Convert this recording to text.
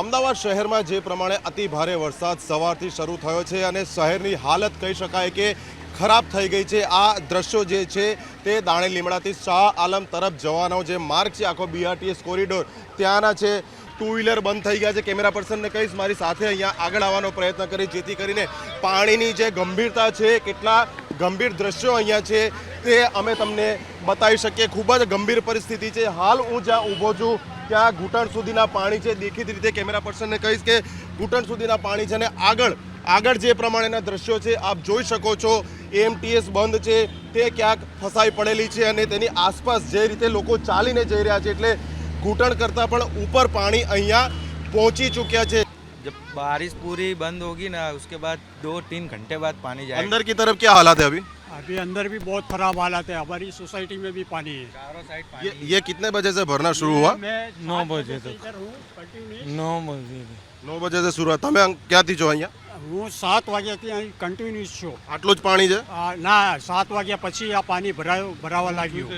અમદાવાદ શહેરમાં જે પ્રમાણે અતિ ભારે વરસાદ સવારથી શરૂ થયો છે અને શહેરની હાલત કહી શકાય કે ખરાબ થઈ ગઈ છે. આ દ્રશ્યો જે છે તે દાણી લીમડાથી શાહ આલમ તરફ જવાનો જે માર્ગ છે, આખો બીઆરટીએસ કોરિડોર ત્યાંના છે. ટુ વ્હીલર બંધ થઈ ગયા છે. કેમેરા પર્સનને કહીશ, મારી સાથે અહીંયા આગળ આવવાનો પ્રયત્ન કરી, જેથી કરીને પાણીની જે ગંભીરતા છે, કેટલા ગંભીર દ્રશ્યો અહીંયા છે તે અમે તમને બતાવી શકીએ ખૂબ જ ગંભીર પરિસ્થિતિ છે હાલ હું જ્યાં ઊભો છું ત્યાં ઘૂંટણ સુધીના પાણી છે દેખીતી રીતે કેમેરા પર્સનને કહીશ કે ઘૂંટણ સુધીના પાણી છે અને આગળ આગળ જે પ્રમાણેના દ્રશ્યો છે આપ જોઈ શકો છો એમટીએસ બંધ છે તે ક્યાંક ફસાઈ પડેલી છે અને તેની આસપાસ જે રીતે લોકો ચાલીને જઈ રહ્યા છે એટલે ઘૂંટણ કરતાં પણ ઉપર પાણી અહીંયા પહોંચી ચૂક્યા છે जब बारिश पूरी बंद होगी ना उसके बाद दो तीन घंटे बाद पानी जाएगा अंदर की तरफ क्या हालात है अभी अभी अंदर भी बहुत खराब हालत है हमारी सोसाइटी में भी पानी है चारों साइड ये पानी ये कितने बजे से भरना शुरू हुआ मैं नौ सात बजे से तक। इधर हूँ कंटिन्यू નવ બજે નવ બજે से शुरू हुआ તમે અં- ક્યાંથી છો અહીંયા હું સાત વાગ્યાથી અહીં કન્ટિન્યુઅસ છું આટલું જ પાણી છે આ, ના સાત વાગ્યા પછી આ પાણી ભરાયું ભરાવા લાગ્યું